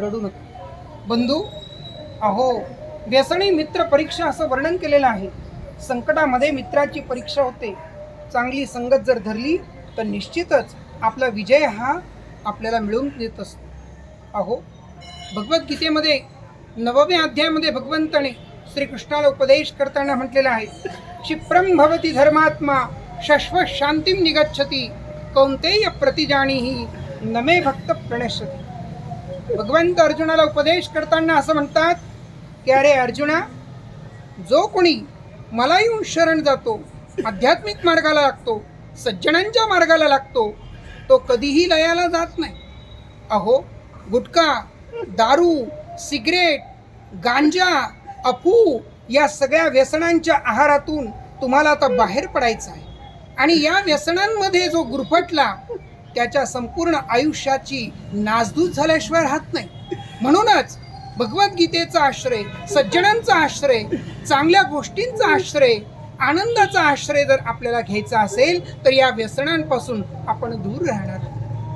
रडू नका बंधू अहो व्यसनी मित्र परीक्षा असं वर्णन केलेलं आहे. संकटामध्ये मित्राची परीक्षा होते. चांगली संगत जर धरली तर निश्चितच आपला विजय हा आपल्याला मिळून देत असतो. अहो भगवद्गीतेमध्ये नवव्या अध्यायामध्ये भगवंताने श्रीकृष्णाला उपदेश करताना म्हटलेला आहे क्षिप्रम भवती धर्मात्मा शश्व शांतीम निगच्छती कौंतेय प्रतिजानीही नमे भक्त प्रणश्यती. भगवंत अर्जुनाला उपदेश करताना असं म्हणतात की अरे अर्जुना जो कोणी मला येऊन शरण जातो आध्यात्मिक मार्गाला लागतो सज्जनांच्या मार्गाला लागतो तो कधीही लयाला जात नाही. अहो गुटखा दारू सिगरेट गांजा अफू या सगळ्या व्यसनांच्या आहारातून तुम्हाला आता बाहेर पडायचं आहे. आणि या व्यसनांमध्ये जो गुरफटला त्याच्या संपूर्ण आयुष्याची नासधूस झाल्याशिवाय राहत नाही. म्हणूनच भगवद्गीतेचा आश्रय सज्जनांचा आश्रय चांगल्या गोष्टींचा आश्रय आनंदाचा आश्रय जर आपल्याला घ्यायचा असेल तर या व्यसनांपासून आपण दूर राहणार.